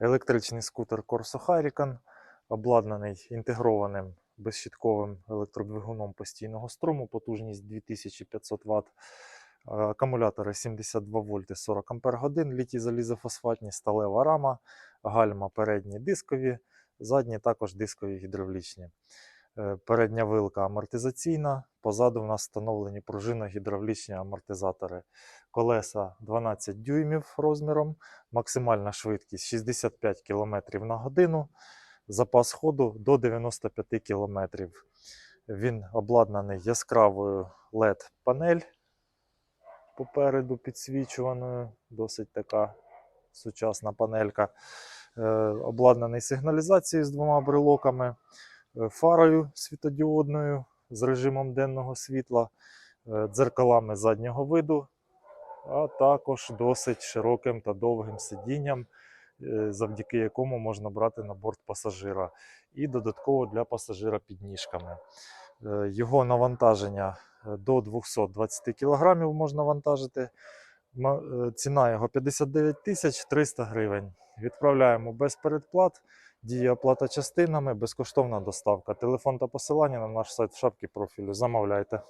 Електричний скутер Corso Hurricane, обладнаний інтегрованим безщітковим електродвигуном постійного струму, потужність 2500 Вт, акумулятори 72 вольти 40 Ампер літій залізофосфатні, сталева рама, гальма передні дискові, задні також дискові гідравлічні. Е, Передня вилка амортизаційна, позаду в нас встановлені пружинно-гідравлічні амортизатори. Колеса 12 дюймів розміром, максимальна швидкість 65 км на годину, запас ходу до 95 км. Він обладнаний яскравою LED-панель попереду підсвічуваною, досить така сучасна панелька. Е, Обладнаний сигналізацією з двома брелоками, фарою світодіодною з режимом денного світла, е, дзеркалами заднього виду, а також досить широким та довгим сидінням, е, завдяки якому можна брати на борт пасажира, і додатково для пасажира підніжками. Е, Його навантаження е, до 220 кг можна вантажити. Е, Ціна його 59 тисяч 300 гривень. Відправляємо без передплат, діє оплата частинами, безкоштовна доставка. Телефон та посилання на наш сайт в шапці профілю. Замовляйте.